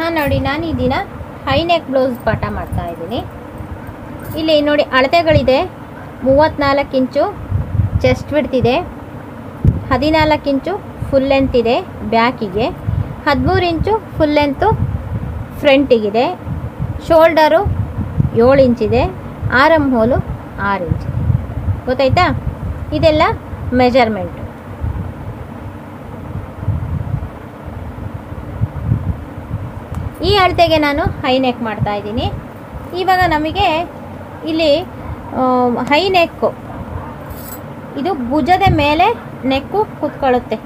ಹಾಂ, ನೋಡಿ, ನಾನು ಈ ದಿನ ಹೈನೆಕ್ ಬ್ಲೌಸ್ ಪಾಠ ಮಾಡ್ತಾ ಇದ್ದೀನಿ. ಇಲ್ಲಿ ನೋಡಿ, ಅಳತೆಗಳಿದೆ. ಮೂವತ್ತ್ನಾಲ್ಕು ಇಂಚು ಚೆಸ್ಟ್ ಬಿಡ್ತಿದೆ ಹದಿನಾಲ್ಕು ಇಂಚು ಫುಲ್ ಲೆಂತ್ ಇದೆ ಬ್ಯಾಕಿಗೆ ಹದಿಮೂರು ಇಂಚು ಫುಲ್ ಲೆಂತು ಫ್ರಂಟಿಗಿದೆ ಶೋಲ್ಡರು ಏಳು ಇಂಚಿದೆ ಆರಮ್ ಹೋಲು ಆರು ಇಂಚ್ ಗೊತ್ತಾಯ್ತಾ? ಇದೆಲ್ಲ ಮೆಜರ್ಮೆಂಟು ಈ ಅಳತೆಗೆ ನಾನು ಹೈ ನೆಕ್ ಮಾಡ್ತಾ ಇದ್ದೀನಿ. ಇವಾಗ ನಮಗೆ ಇಲ್ಲಿ ಹೈ ನೆಕ್ಕು ಇದು ಭುಜದ ಮೇಲೆ ನೆಕ್ಕು ಕೂತ್ಕೊಳ್ಳುತ್ತೆ.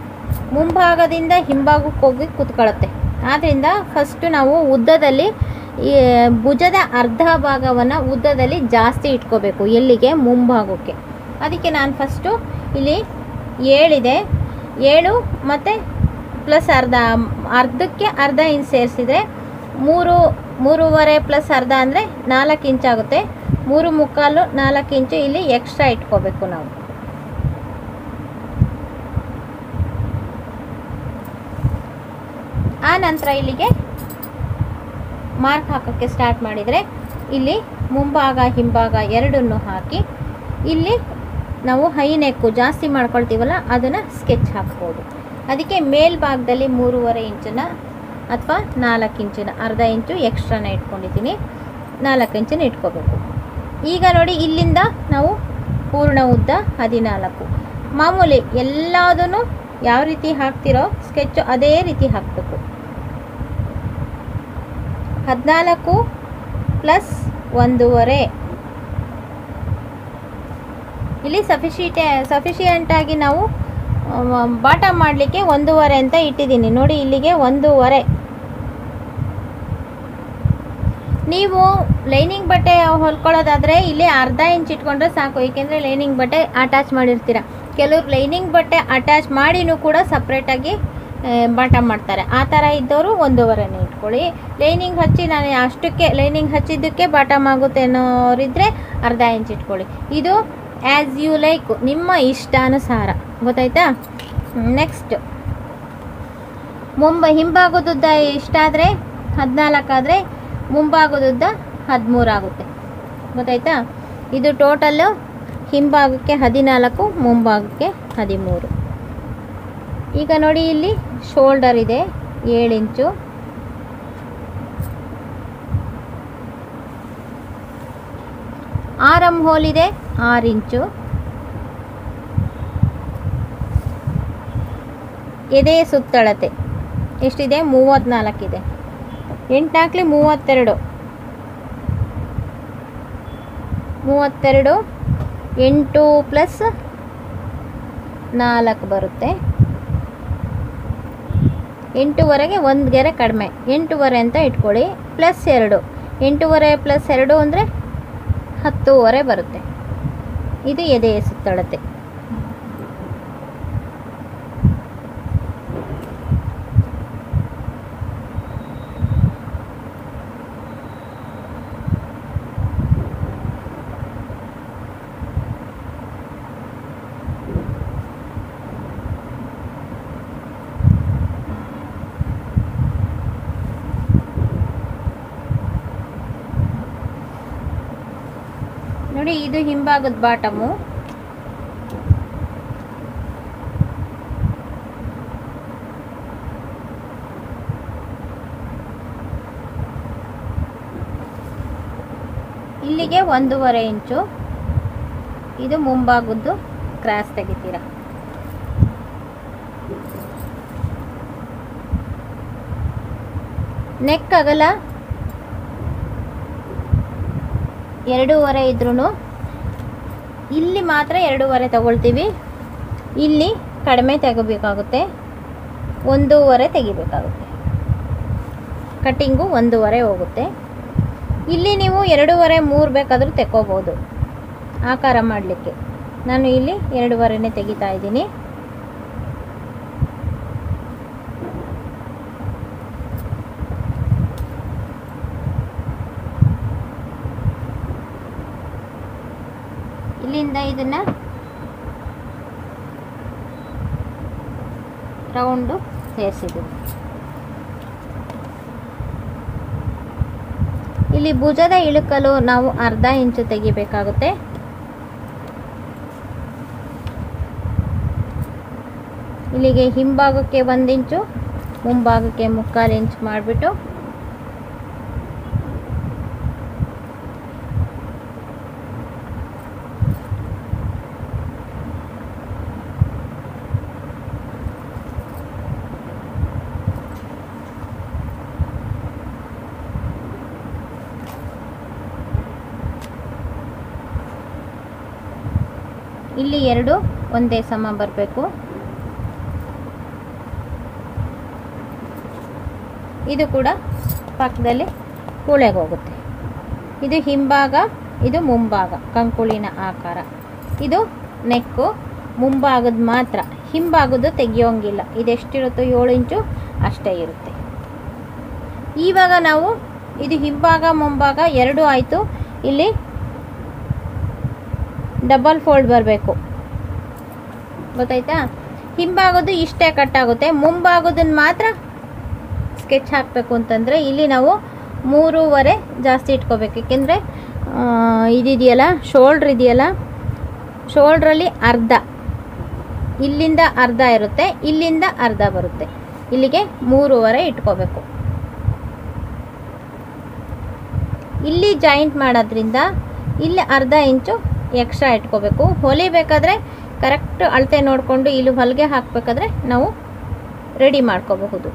ಮುಂಭಾಗದಿಂದ ಹಿಂಭಾಗಕ್ಕೆ ಹೋಗಿ ಕೂತ್ಕೊಳ್ಳುತ್ತೆ. ಆದ್ದರಿಂದ ಫಸ್ಟು ನಾವು ಉದ್ದದಲ್ಲಿ ಭುಜದ ಅರ್ಧ ಭಾಗವನ್ನು ಉದ್ದದಲ್ಲಿ ಜಾಸ್ತಿ ಇಟ್ಕೋಬೇಕು, ಎಲ್ಲಿಗೆ? ಮುಂಭಾಗಕ್ಕೆ. ಅದಕ್ಕೆ ನಾನು ಫಸ್ಟು ಇಲ್ಲಿ ಏಳಿದೆ ಏಳು ಮತ್ತು ಪ್ಲಸ್ ಅರ್ಧ, ಅರ್ಧಕ್ಕೆ ಅರ್ಧ ಇಂಚ್ ಸೇರಿಸಿದರೆ ಮೂರು, ಮೂರುವರೆ ಪ್ಲಸ್ ಅರ್ಧ ಅಂದರೆ ನಾಲ್ಕು ಇಂಚಾಗುತ್ತೆ ಮೂರು ಮುಕ್ಕಾಲು ನಾಲ್ಕು ಇಂಚು ಇಲ್ಲಿ ಎಕ್ಸ್ಟ್ರಾ ಇಟ್ಕೋಬೇಕು ನಾವು. ಆ ನಂತರ ಇಲ್ಲಿಗೆ ಮಾರ್ಕ್ ಹಾಕೋಕ್ಕೆ ಸ್ಟಾರ್ಟ್ ಮಾಡಿದರೆ ಇಲ್ಲಿ ಮುಂಭಾಗ, ಹಿಂಭಾಗ ಎರಡನ್ನು ಹಾಕಿ ಇಲ್ಲಿ ನಾವು ಹೈನೆಕ್ಕು ಜಾಸ್ತಿ ಮಾಡ್ಕೊಳ್ತೀವಲ್ಲ, ಅದನ್ನು ಸ್ಕೆಚ್ ಹಾಕ್ಬೋದು. ಅದಕ್ಕೆ ಮೇಲ್ಭಾಗದಲ್ಲಿ ಮೂರುವರೆ ಇಂಚನ್ನ ಅಥವಾ ನಾಲ್ಕು ಇಂಚಿನ ಅರ್ಧ ಇಂಚು ಎಕ್ಸ್ಟ್ರಾನ ಇಟ್ಕೊಂಡಿದ್ದೀನಿ. ನಾಲ್ಕು ಇಂಚಿನ ಇಟ್ಕೋಬೇಕು. ಈಗ ನೋಡಿ ಇಲ್ಲಿಂದ ನಾವು ಪೂರ್ಣ ಉದ್ದ ಹದಿನಾಲ್ಕು. ಮಾಮೂಲಿ ಎಲ್ಲದನ್ನು ಯಾವ ರೀತಿ ಹಾಕ್ತಿರೋ ಸ್ಕೆಚ್ಚು ಅದೇ ರೀತಿ ಹಾಕಬೇಕು. ಹದಿನಾಲ್ಕು ಪ್ಲಸ್ ಒಂದೂವರೆ. ಇಲ್ಲಿ ಸಫಿಶಿಟೆ ಸಫಿಷಿಯೆಂಟಾಗಿ ನಾವು ಬಾಟಮ್ ಮಾಡಲಿಕ್ಕೆ ಒಂದೂವರೆ ಅಂತ ಇಟ್ಟಿದ್ದೀನಿ. ನೋಡಿ ಇಲ್ಲಿಗೆ ಒಂದೂವರೆ. ನೀವು ಲೈನಿಂಗ್ ಬಟ್ಟೆ ಹೊಲ್ಕೊಳ್ಳೋದಾದರೆ ಇಲ್ಲಿ ಅರ್ಧ ಇಂಚ್ ಇಟ್ಕೊಂಡ್ರೆ ಸಾಕು, ಏಕೆಂದರೆ ಲೈನಿಂಗ್ ಬಟ್ಟೆ ಅಟ್ಯಾಚ್ ಮಾಡಿರ್ತೀರ. ಕೆಲವ್ರು ಲೈನಿಂಗ್ ಬಟ್ಟೆ ಅಟ್ಯಾಚ್ ಮಾಡಿನೂ ಕೂಡ ಸಪ್ರೇಟಾಗಿ ಬಾಟಮ್ ಮಾಡ್ತಾರೆ. ಆ ಥರ ಇದ್ದವರು ಒಂದೂವರೆನೇ ಇಟ್ಕೊಳ್ಳಿ. ಲೈನಿಂಗ್ ಹಚ್ಚಿ ನಾನು ಅಷ್ಟಕ್ಕೆ, ಲೈನಿಂಗ್ ಹಚ್ಚಿದ್ದಕ್ಕೆ ಬಾಟಮ್ ಆಗುತ್ತೆ ಅನ್ನೋರಿದ್ರೆ ಅರ್ಧ ಇಂಚ್ ಇಟ್ಕೊಳ್ಳಿ. ಇದು ಆ್ಯಸ್ ಯು ಲೈಕ್ ನಿಮ್ಮ ಇಷ್ಟಾನುಸಾರ. ಗೊತ್ತಾಯ್ತಾ? ನೆಕ್ಸ್ಟ್ ಮುಂಬ ಇಷ್ಟ ಆದರೆ, ಹದಿನಾಲ್ಕಾದರೆ ಮುಂಭಾಗದುದ್ದ ಹದಿಮೂರು ಆಗುತ್ತೆ ಗೊತ್ತಾಯ್ತಾ? ಇದು ಟೋಟಲ್ಲು ಹಿಂಭಾಗಕ್ಕೆ ಹದಿನಾಲ್ಕು, ಮುಂಭಾಗಕ್ಕೆ ಹದಿಮೂರು. ಈಗ ನೋಡಿ ಇಲ್ಲಿ ಶೋಲ್ಡರ್ ಇದೆ, ಏಳು ಇಂಚು. ಆರಮ್ ಹೋಲ್ ಇದೆ, ಆರು ಇಂಚು. ಎದೆ ಸುತ್ತಳತೆ. ಎಷ್ಟಿದೆ? ಮೂವತ್ತ್ನಾಲ್ಕಿದೆ ಎಂಟಾಕ್ಲಿ ಮೂವತ್ತೆರಡು. ಮೂವತ್ತೆರಡು, ಎಂಟು ಪ್ಲಸ್ ನಾಲ್ಕು ಬರುತ್ತೆ. ಎಂಟೂವರೆಗೆ ಒಂದು ಗೆರೆ ಕಡಿಮೆ. ಎಂಟೂವರೆ ಅಂತ ಇಟ್ಕೊಳ್ಳಿ, ಪ್ಲಸ್ ಎರಡು. ಎಂಟೂವರೆ ಪ್ಲಸ್ ಎರಡು ಅಂದರೆ ಹತ್ತೂವರೆ ಬರುತ್ತೆ. ಇದು ಎದೆಯ ಸುತ್ತಳತೆ ನೋಡಿ ಇದು ಹಿಂಭಾಗದ ಬಾಟಮು. ಇಲ್ಲಿಗೆ ಒಂದೂವರೆ ಇಂಚು. ಇದು ಮುಂಭಾಗದ್ದು ಕ್ರಾಸ್ ತೆಗಿತೀರ? ನೆಕ್ ಅಗಲ. ಎರಡೂವರೆ ಇದ್ರೂ ಇಲ್ಲಿ ಮಾತ್ರ ಎರಡೂವರೆ ತಗೊಳ್ತೀವಿ. ಇಲ್ಲಿ ಕಡಿಮೆ ತೆಗಬೇಕಾಗುತ್ತೆ. ಒಂದೂವರೆ ತೆಗಿಬೇಕಾಗುತ್ತೆ. ಕಟ್ಟಿಂಗು ಒಂದೂವರೆ ಹೋಗುತ್ತೆ. ಇಲ್ಲಿ ನೀವು ಎರಡೂವರೆ, ಮೂರು ಬೇಕಾದರೂ ತೆಕ್ಕೋಬೋದು. ಆಕಾರ ಮಾಡಲಿಕ್ಕೆ. ನಾನು ಇಲ್ಲಿ ಎರಡೂವರೆನೇ ತೆಗಿತಾ ಇದ್ದೀನಿ. ಇಲ್ಲಿಂದ ಇದನ್ನು ರೌಂಡು ಸೇರಿಸಿದ್ವಿ ಇಲ್ಲಿ ಭುಜದ ಇಳುಕಲು ನಾವು ಅರ್ಧ ಇಂಚು ತೆಗಿಬೇಕಾಗುತ್ತೆ. ಇಲ್ಲಿಗೆ ಹಿಂಭಾಗಕ್ಕೆ ಒಂದು ಇಂಚು, ಮುಂಭಾಗಕ್ಕೆ ಮುಕ್ಕಾಲು ಇಂಚು ಮಾಡಿಬಿಟ್ಟು ಇಲ್ಲಿ ಎರಡು ಒಂದೇ ಸಮ ಬರಬೇಕು. ಇದು ಕೂಡ ಪಕ್ಕದಲ್ಲಿ ಕೂಳೆಗೆ ಹೋಗುತ್ತೆ. ಇದು ಹಿಂಭಾಗ, ಇದು ಮುಂಭಾಗ, ಕಂಕುಳಿನ ಆಕಾರ. ಇದು ನೆಕ್ಕು, ಮುಂಭಾಗದ ಮಾತ್ರ. ಹಿಂಭಾಗದ್ದು ತೆಗಿಯೋಂಗಿಲ್ಲ. ಇದೆಷ್ಟಿರುತ್ತೋ ಏಳು ಇಂಚು ಅಷ್ಟೇ ಇರುತ್ತೆ. ಇವಾಗ ನಾವು ಇದು ಹಿಂಭಾಗ, ಮುಂಭಾಗ ಎರಡು ಆಯಿತು. ಇಲ್ಲಿ ಡಬಲ್ ಫೋಲ್ಡ್ ಬರಬೇಕು. ಗೊತ್ತಾಯ್ತಾ? ಹಿಂಭಾಗದ್ದು ಇಷ್ಟೇ ಕಟ್ಟಾಗುತ್ತೆ ಮುಂಭಾಗದನ್ನ ಮಾತ್ರ ಸ್ಕೆಚ್ ಹಾಕಬೇಕು ಅಂತಂದರೆ ಇಲ್ಲಿ ನಾವು ಮೂರುವರೆ ಜಾಸ್ತಿ ಇಟ್ಕೋಬೇಕು. ಏಕೆಂದರೆ ಇದಿದೆಯಲ್ಲ, ಶೋಲ್ಡ್ರ್ ಇದೆಯಲ್ಲ, ಶೋಲ್ಡ್ರಲ್ಲಿ ಅರ್ಧ. ಇಲ್ಲಿಂದ ಅರ್ಧ ಇರುತ್ತೆ, ಇಲ್ಲಿಂದ ಅರ್ಧ ಬರುತ್ತೆ. ಇಲ್ಲಿಗೆ ಮೂರುವರೆ ಇಟ್ಕೋಬೇಕು. ಇಲ್ಲಿ ಜಾಯಿಂಟ್ ಮಾಡೋದ್ರಿಂದ, ಇಲ್ಲಿ ಅರ್ಧ ಇಂಚು ಎಕ್ಸ್ಟ್ರಾ ಇಟ್ಕೋಬೇಕು. ಹೊಲಿಬೇಕಾದ್ರೆ ಕರೆಕ್ಟ್ ಅಳತೆ ನೋಡಿಕೊಂಡು ಇಲ್ಲಿ ಹೊಲಿಗೆ ಹಾಕಬೇಕಾದ್ರೆ ನಾವು ರೆಡಿ ಮಾಡ್ಕೋಬಹುದು.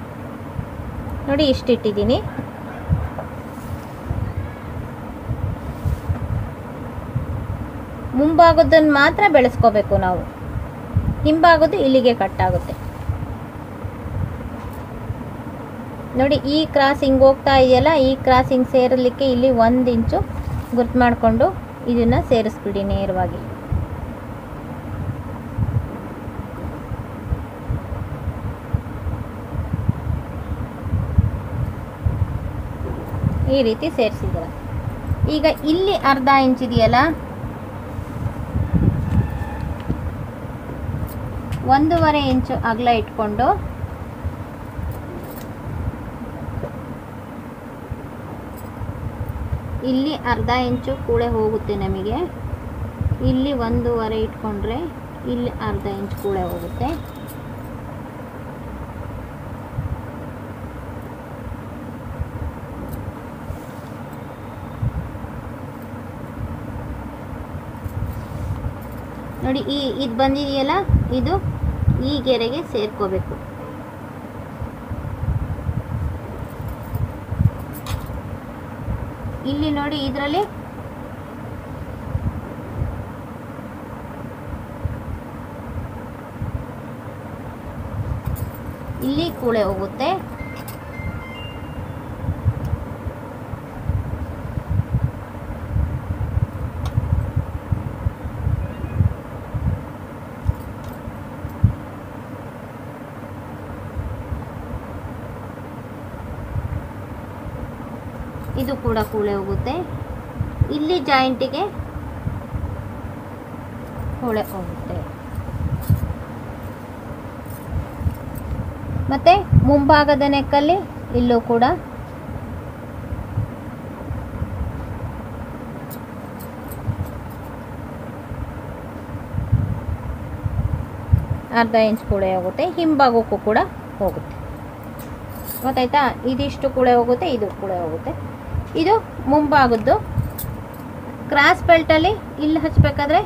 ನೋಡಿ ಇಷ್ಟಿಟ್ಟಿದ್ದೀನಿ. ಮುಂಭಾಗದನ್ನು ಮಾತ್ರ ಬೆಳೆಸ್ಕೋಬೇಕು ನಾವು. ಹಿಂಭಾಗದ್ದು ಇಲ್ಲಿಗೆ ಕಟ್ಟಾಗುತ್ತೆ ನೋಡಿ ಈ ಕ್ರಾಸಿಂಗ್ ಹಿಂಗೆ ಹೋಗ್ತಾ ಇದೆಯಲ್ಲ, ಈ ಕ್ರಾಸಿಂಗ್ ಸೇರಲಿಕ್ಕೆ ಇಲ್ಲಿ ಒಂದು ಇಂಚು ಗುರ್ತು ಮಾಡಿಕೊಂಡು ಇದನ್ನು ಸೇರಿಸ್ಬಿಡಿ ನೇರವಾಗಿ. ಈ ರೀತಿ ಸೇರಿಸಿದ್ರ. ಈಗ ಇಲ್ಲಿ ಅರ್ಧ ಇಂಚ್ ಇದೆಯಲ್ಲ? ಒಂದೂವರೆ ಇಂಚು ಅಗಲ ಇಟ್ಕೊಂಡು ಇಲ್ಲಿ ಅರ್ಧ ಇಂಚು ಕೂಳೆ ಹೋಗುತ್ತೆ ನಮಗೆ. ಇಲ್ಲಿ ಒಂದೂವರೆ ಇಟ್ಕೊಂಡ್ರೆ ಇಲ್ಲಿ ಅರ್ಧ ಇಂಚು ಕೂಳೆ ಹೋಗುತ್ತೆ. ನೋಡಿ ಈ ಇದು ಬಂದಿದೆಯಲ್ಲ? ಇದು ಈ ಗೆರೆಗೆ ಸೇರ್ಕೋಬೇಕು. ಇಲ್ಲಿ ನೋಡಿ ಇದರಲ್ಲಿ ಇಲ್ಲಿ ಕೂಳೆ ಹೋಗುತ್ತೆ. ಇದು ಕೂಡ ಕೂಳೆ ಹೋಗುತ್ತೆ. ಇಲ್ಲಿ ಜಾಯಿಂಟಿಗೆ ಕೂಳೆ ಹೋಗುತ್ತೆ. ಮತ್ತೆ ಮುಂಭಾಗದ ನೆಕ್ಕಲ್ಲಿ ಇಲ್ಲೂ ಕೂಡ ಅರ್ಧ ಇಂಚ್ ಕೂಳೆ ಹೋಗುತ್ತೆ. ಹಿಂಭಾಗಕ್ಕೂ ಕೂಡ ಹೋಗುತ್ತೆ. ಗೊತ್ತಾಯ್ತಾ? ಇದಿಷ್ಟು ಕೂಳೆ ಹೋಗುತ್ತೆ, ಇದು ಕೂಳೆ ಹೋಗುತ್ತೆ. ಇದು ಮುಂಭಾಗದ್ದು. ಕ್ರಾಸ್ ಬೆಲ್ಟಲ್ಲಿ ಇಲ್ಲಿ ಹಚ್ಚಬೇಕಾದ್ರೆ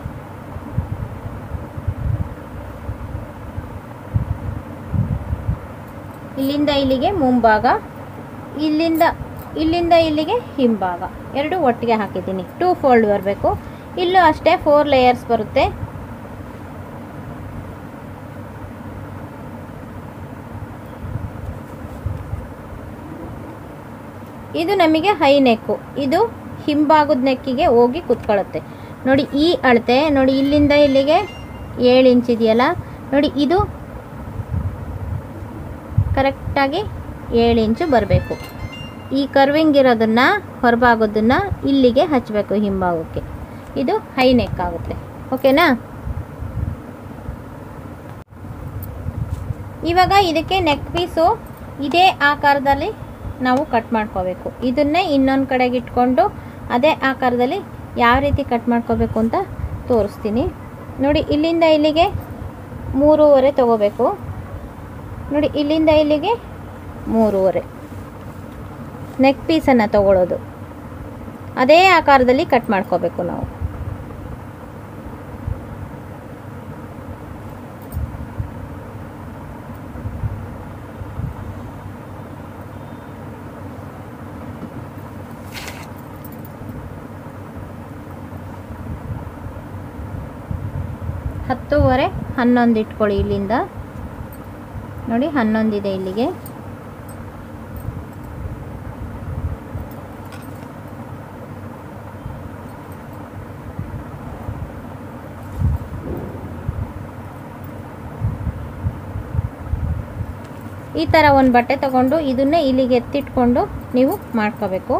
ಇಲ್ಲಿಂದ ಇಲ್ಲಿಗೆ ಮುಂಭಾಗ, ಇಲ್ಲಿಂದ ಇಲ್ಲಿಂದ ಇಲ್ಲಿಗೆ ಹಿಂಭಾಗ. ಎರಡು ಒಟ್ಟಿಗೆ ಹಾಕಿದ್ದೀನಿ. ಟೂ ಫೋಲ್ಡ್ ಬರಬೇಕು. ಇಲ್ಲೂ ಅಷ್ಟೇ ಫೋರ್ ಲೇಯರ್ಸ್ ಬರುತ್ತೆ. ಇದು ನಮಗೆ ಹೈ ನೆಕ್ಕು. ಇದು ಹಿಂಭಾಗದ ನೆಕ್ಕಿಗೆ ಹೋಗಿ ಕುತ್ಕೊಳ್ಳುತ್ತೆ ನೋಡಿ ಈ ಅಳತೆ, ನೋಡಿ ಇಲ್ಲಿಂದ ಇಲ್ಲಿಗೆ ಏಳು ಇಂಚ್ ಇದೆಯಲ್ಲ? ನೋಡಿ ಇದು ಕರೆಕ್ಟಾಗಿ ಏಳು ಇಂಚು ಬರಬೇಕು. ಈ ಕರ್ವಿಂಗ್ ಇರೋದನ್ನು, ಹೊರಭಾಗೋದನ್ನು ಇಲ್ಲಿಗೆ ಹಚ್ಚಬೇಕು ಹಿಂಭಾಗಕ್ಕೆ. ಇದು ಹೈ ನೆಕ್ ಆಗುತ್ತೆ. ಓಕೆನಾ? ಇವಾಗ ಇದಕ್ಕೆ ನೆಕ್ ಪೀಸು ಇದೇ ಆಕಾರದಲ್ಲಿ ನಾವು ಕಟ್ ಮಾಡ್ಕೋಬೇಕು. ಇದನ್ನೇ ಇನ್ನೊಂದು ಕಡೆಗೆ ಇಟ್ಕೊಂಡು ಅದೇ ಆಕಾರದಲ್ಲಿ ಯಾವ ರೀತಿ ಕಟ್ ಮಾಡ್ಕೋಬೇಕು ಅಂತ ತೋರಿಸ್ತೀನಿ. ನೋಡಿ, ಇಲ್ಲಿಂದ ಇಲ್ಲಿಗೆ ಮೂರುವರೆ ತಗೋಬೇಕು. ನೋಡಿ, ಇಲ್ಲಿಂದ ಇಲ್ಲಿಗೆ ಮೂರುವರೆ. ನೆಕ್ ಪೀಸನ್ನು ತಗೊಳ್ಳೋದು ಅದೇ ಆಕಾರದಲ್ಲಿ ಕಟ್ ಮಾಡ್ಕೋಬೇಕು ನಾವು. ಹತ್ತೂವರೆ ಹನ್ನೊಂದು ಇಟ್ಕೊಳ್ಳಿ ಇಲ್ಲಿಂದ. ನೋಡಿ, ಹನ್ನೊಂದಿದೆ ಇಲ್ಲಿಗೆ. ಈ ಥರ ಒಂದು ಬಟ್ಟೆ ತಗೊಂಡು ಇದನ್ನೇ ಇಲ್ಲಿಗೆ ಎತ್ತಿಟ್ಕೊಂಡು ನೀವು ಮಾಡ್ಕೋಬೇಕು.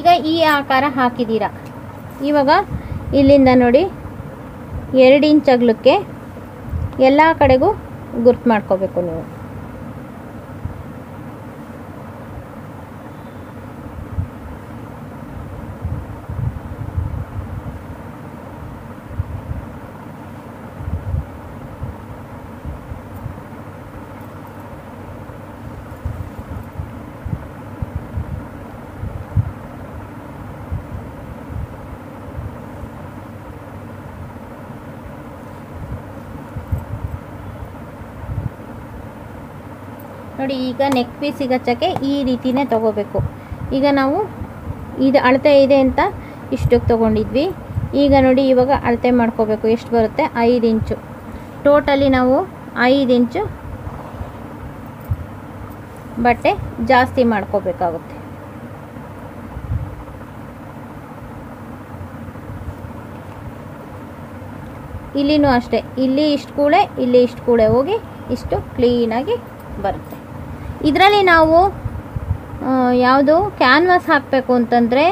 ಈಗ ಈ ಆಕಾರ ಹಾಕಿದ್ದೀರಾ ಇವಾಗ ಇಲ್ಲಿಂದ ನೋಡಿ, ಎರಡು ಇಂಚ್ ಅಗಲಕ್ಕೆ ಎಲ್ಲ ಕಡೆಗೂ ಗುರ್ತು ಮಾಡ್ಕೋಬೇಕು ನೀವು. ನೋಡಿ, ಈಗ ನೆಕ್ ಪೀಸಿಗೆ ಸಿಗಚ್ಚಕ್ಕೆ ಈ ರೀತಿನೇ ತಗೋಬೇಕು. ಈಗ ನಾವು ಇದು ಅಳತೆ ಇದೆ ಅಂತ ಇಷ್ಟಕ್ಕೆ ತೊಗೊಂಡಿದ್ವಿ. ಈಗ ನೋಡಿ, ಇವಾಗ ಅಳತೆ ಮಾಡ್ಕೋಬೇಕು. ಎಷ್ಟು ಬರುತ್ತೆ? ಐದು ಇಂಚು. ಟೋಟಲಿ ನಾವು ಐದು ಇಂಚು ಬಟ್ಟೆ ಜಾಸ್ತಿ ಮಾಡ್ಕೋಬೇಕಾಗುತ್ತೆ. ಇಲ್ಲಿನೂ ಅಷ್ಟೇ. ಇಲ್ಲಿ ಇಷ್ಟು ಕೂಳೆ, ಇಲ್ಲಿ ಇಷ್ಟು ಕೂಳೆ ಹೋಗಿ ಇಷ್ಟು ಕ್ಲೀನಾಗಿ ಬರುತ್ತೆ. ಇದರಲ್ಲಿ ನಾವು ಯಾವುದು ಕ್ಯಾನ್ವಾಸ್ ಹಾಕಬೇಕು ಅಂತಂದರೆ,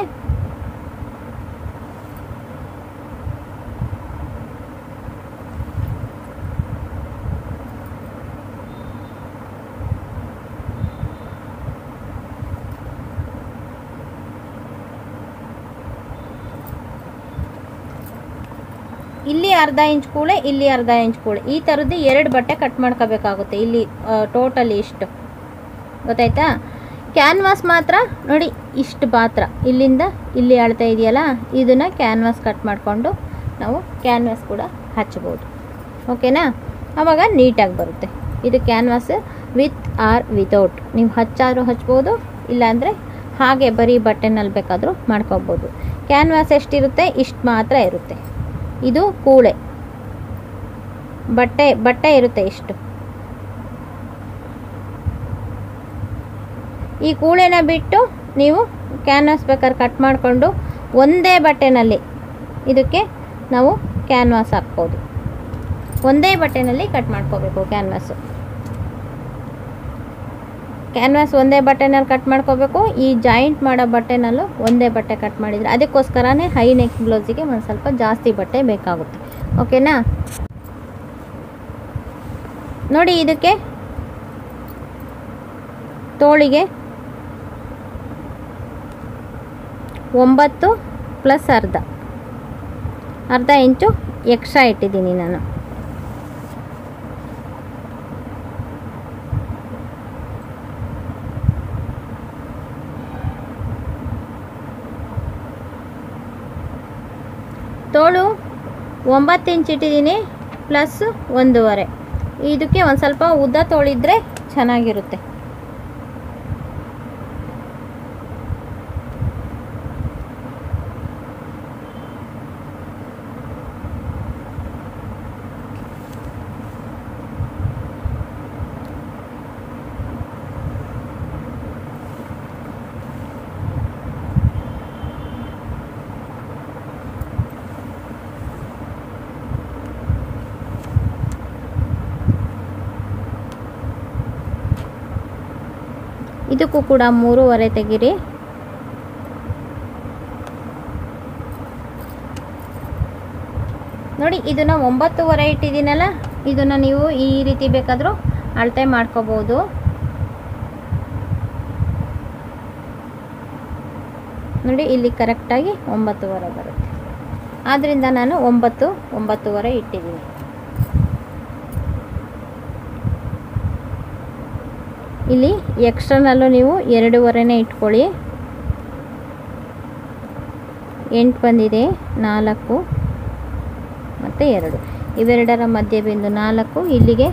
ಇಲ್ಲಿ ಅರ್ಧ ಇಂಚ್ ಕೂಳೆ, ಇಲ್ಲಿ ಅರ್ಧ ಇಂಚ್ ಕೂಳೆ. ಈ ಥರದ್ದು ಎರಡು ಬಟ್ಟೆ ಕಟ್ ಮಾಡ್ಕೋಬೇಕಾಗುತ್ತೆ. ಇಲ್ಲಿ ಟೋಟಲಿ ಇಷ್ಟು ಗೊತ್ತಾಯ್ತಾ? ಕ್ಯಾನ್ವಾಸ್ ಮಾತ್ರ, ನೋಡಿ, ಇಷ್ಟು ಪಾತ್ರ. ಇಲ್ಲಿಂದ ಇಲ್ಲಿ ಅಳ್ತಾ ಇದೆಯಲ್ಲ, ಇದನ್ನು ಕ್ಯಾನ್ವಾಸ್ ಕಟ್ ಮಾಡಿಕೊಂಡು ನಾವು ಕ್ಯಾನ್ವಾಸ್ ಕೂಡ ಹಚ್ಬೋದು. ಓಕೆನಾ ಆವಾಗ ನೀಟಾಗಿ ಬರುತ್ತೆ. ಇದು ಕ್ಯಾನ್ವಾಸ್ ವಿತ್ ಆರ್ ವಿತೌಟ್ ನೀವು ಹಚ್ಚಾದರೂ ಹಚ್ಬೋದು, ಇಲ್ಲಾಂದರೆ ಹಾಗೆ ಬರೀ ಬಟ್ಟೆನಲ್ಲಿ ಬೇಕಾದರೂ ಮಾಡ್ಕೊಬೋದು. ಕ್ಯಾನ್ವಾಸ್ ಎಷ್ಟಿರುತ್ತೆ? ಇಷ್ಟು ಮಾತ್ರ ಇರುತ್ತೆ. ಇದು ಕೂಳೆ. ಬಟ್ಟೆ ಬಟ್ಟೆ ಇರುತ್ತೆ ಇಷ್ಟು. ಈ ಕೂಳೆನ ಬಿಟ್ಟು ನೀವು ಕ್ಯಾನ್ವಾಸ್ ಬೇಕಾದ್ರೆ ಕಟ್ ಮಾಡಿಕೊಂಡು ಒಂದೇ ಬಟ್ಟೆನಲ್ಲಿ ಇದಕ್ಕೆ ನಾವು ಕ್ಯಾನ್ವಾಸ್ ಹಾಕ್ಬೋದು. ಒಂದೇ ಬಟ್ಟೆನಲ್ಲಿ ಕಟ್ ಮಾಡ್ಕೋಬೇಕು ಕ್ಯಾನ್ವಾಸು ಕ್ಯಾನ್ವಾಸ್ ಒಂದೇ ಬಟ್ಟೆನಲ್ಲಿ ಕಟ್ ಮಾಡ್ಕೋಬೇಕು. ಈ ಜಾಯಿಂಟ್ ಮಾಡೋ ಬಟ್ಟೆನಲ್ಲೂ ಒಂದೇ ಬಟ್ಟೆ ಕಟ್ ಮಾಡಿದರೆ ಅದಕ್ಕೋಸ್ಕರನೇ ಹೈ ನೆಕ್ ಬ್ಲೌಸಿಗೆ ಒಂದು ಸ್ವಲ್ಪ ಜಾಸ್ತಿ ಬಟ್ಟೆ ಬೇಕಾಗುತ್ತೆ. ಓಕೆನಾ ನೋಡಿ ಇದಕ್ಕೆ ತೋಳಿಗೆ ಒಂಬತ್ತು ಪ್ಲಸ್ ಅರ್ಧ. ಅರ್ಧ ಇಂಚು ಎಕ್ಸ್ಟ್ರಾ ಇಟ್ಟಿದ್ದೀನಿ ನಾನು. ತೋಳು ಒಂಬತ್ತು ಇಂಚ್ ಇಟ್ಟಿದ್ದೀನಿ ಪ್ಲಸ್ ಒಂದೂವರೆ. ಇದಕ್ಕೆ ಒಂದು ಸ್ವಲ್ಪ ಉದ್ದ ತೋಳಿದ್ರೆ ಚೆನ್ನಾಗಿರುತ್ತೆ. ಇದಕ್ಕೂ ಕೂಡ ಮೂರುವರೆ ತೆಗೀರಿ. ನೋಡಿ, ಇದನ್ನು ಒಂಬತ್ತುವರೆ ಇಟ್ಟಿದ್ದೀನಲ್ಲ, ಇದನ್ನು ನೀವು ಈ ರೀತಿ ಬೇಕಾದರೂ ಅಳತೆ ಮಾಡ್ಕೋಬೋದು. ನೋಡಿ, ಇಲ್ಲಿ ಕರೆಕ್ಟಾಗಿ ಒಂಬತ್ತುವರೆ ಬರುತ್ತೆ. ಆದ್ದರಿಂದ ನಾನು ಒಂಬತ್ತು, ಒಂಬತ್ತುವರೆ ಇಟ್ಟಿದ್ದೀನಿ. ಇಲ್ಲಿ ಎಕ್ಸ್ಟ್ರಾನಲ್ಲೂ ನೀವು ಎರಡೂವರೆನೇ ಇಟ್ಕೊಳ್ಳಿ. ಎಂಟು ಬಂದಿದೆ, ನಾಲ್ಕು ಮತ್ತು ಎರಡು. ಇವೆರಡರ ಮಧ್ಯ ಬಿಂದು ನಾಲ್ಕು, ಇಲ್ಲಿಗೆ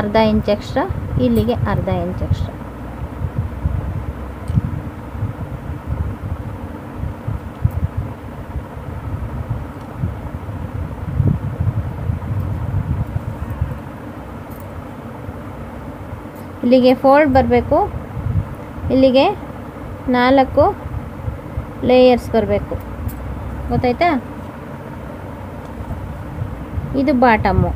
ಅರ್ಧ ಇಂಚ್ ಎಕ್ಸ್ಟ್ರಾ ಇಲ್ಲಿಗೆ ಅರ್ಧ ಇಂಚ್ ಎಕ್ಸ್ಟ್ರಾ ಇಲ್ಲಿಗೆ ಫೋಲ್ಡ್ ಬರಬೇಕು. ಇಲ್ಲಿಗೆ ನಾಲ್ಕು ಲೇಯರ್ಸ್ ಬರಬೇಕು. ಗೊತ್ತಾಯ್ತಾ? ಇದು ಬಾಟಮ್ಮು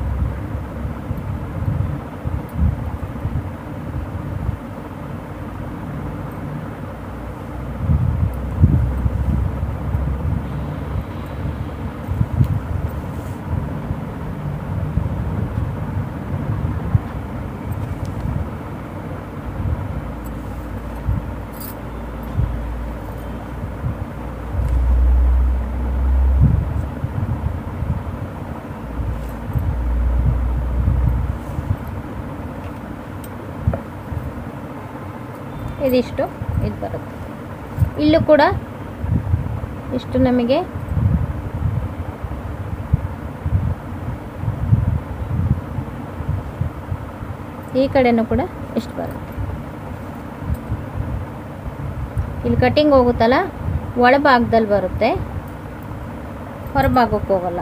ಇದಿಷ್ಟು ಇದು ಬರುತ್ತೆ. ಇಲ್ಲೂ ಕೂಡ ಇಷ್ಟು ನಮಗೆ ಈ ಕಡೆನೂ ಕೂಡ ಇಷ್ಟು ಬರುತ್ತೆ. ಇಲ್ಲಿ ಕಟ್ಟಿಂಗ್ ಹೋಗುತ್ತಲ್ಲ, ಒಳಭಾಗದಲ್ಲಿ ಬರುತ್ತೆ. ಹೊರಭಾಗಕ್ಕೆ ಹೋಗಲ್ಲ.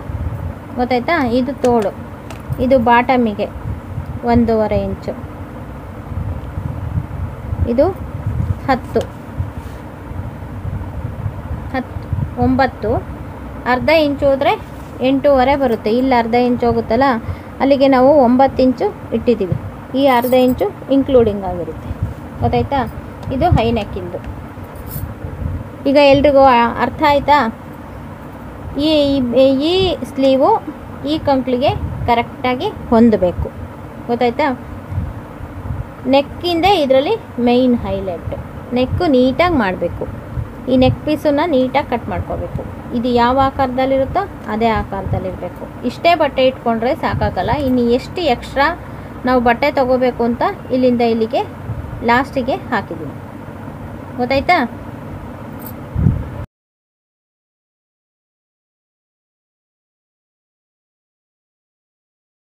ಗೊತ್ತಾಯ್ತಾ? ಇದು ತೋಳು. ಇದು ಬಾಟಮಿಗೆ ಒಂದೂವರೆ ಇಂಚು. ಇದು ಹತ್ತು. ಹತ್ತು, ಒಂಬತ್ತು. ಅರ್ಧ ಇಂಚು ಹೋದರೆ ಎಂಟೂವರೆ ಬರುತ್ತೆ. ಇಲ್ಲಿ ಅರ್ಧ ಇಂಚು ಹೋಗುತ್ತಲ್ಲ, ಅಲ್ಲಿಗೆ ನಾವು ಒಂಬತ್ತು ಇಂಚು ಇಟ್ಟಿದ್ದೀವಿ. ಈ ಅರ್ಧ ಇಂಚು ಇನ್ಕ್ಲೂಡಿಂಗ್ ಆಗಿರುತ್ತೆ. ಗೊತ್ತಾಯ್ತಾ? ಇದು ಹೈ ನೆಕ್ಕಿಂದು ಈಗ ಎಲ್ರಿಗೂ ಅರ್ಥ ಆಯ್ತಾ? ಈ, ಈ- ಸ್ಲೀವು ಈ ಕಂಕ್ಳಿಗೆ ಕರೆಕ್ಟಾಗಿ ಹೊಂದಬೇಕು. ಗೊತ್ತಾಯ್ತಾ? ನೆಕ್ಕಿಂದೇ ಇದರಲ್ಲಿ ಮೇಯ್ನ್ ಹೈಲೈಟ್ ನೆಕ್ಕು ನೀಟಾಗಿ ಮಾಡಬೇಕು. ಈ ನೆಕ್ ಪೀಸನ್ನು ನೀಟಾಗಿ ಕಟ್ ಮಾಡ್ಕೋಬೇಕು. ಇದು ಯಾವ ಆಕಾರದಲ್ಲಿರುತ್ತೋ ಅದೇ ಆಕಾರದಲ್ಲಿರಬೇಕು. ಇಷ್ಟೇ ಬಟ್ಟೆ ಇಟ್ಕೊಂಡ್ರೆ ಸಾಕಾಗಲ್ಲ. ಇನ್ನು ಎಷ್ಟು ಎಕ್ಸ್ಟ್ರಾ ನಾವು ಬಟ್ಟೆ ತಗೋಬೇಕು ಅಂತ ಇಲ್ಲಿಂದ ಇಲ್ಲಿಗೆ ಲಾಸ್ಟಿಗೆ ಹಾಕಿದ್ದೀನಿ ಗೊತ್ತಾಯ್ತಾ?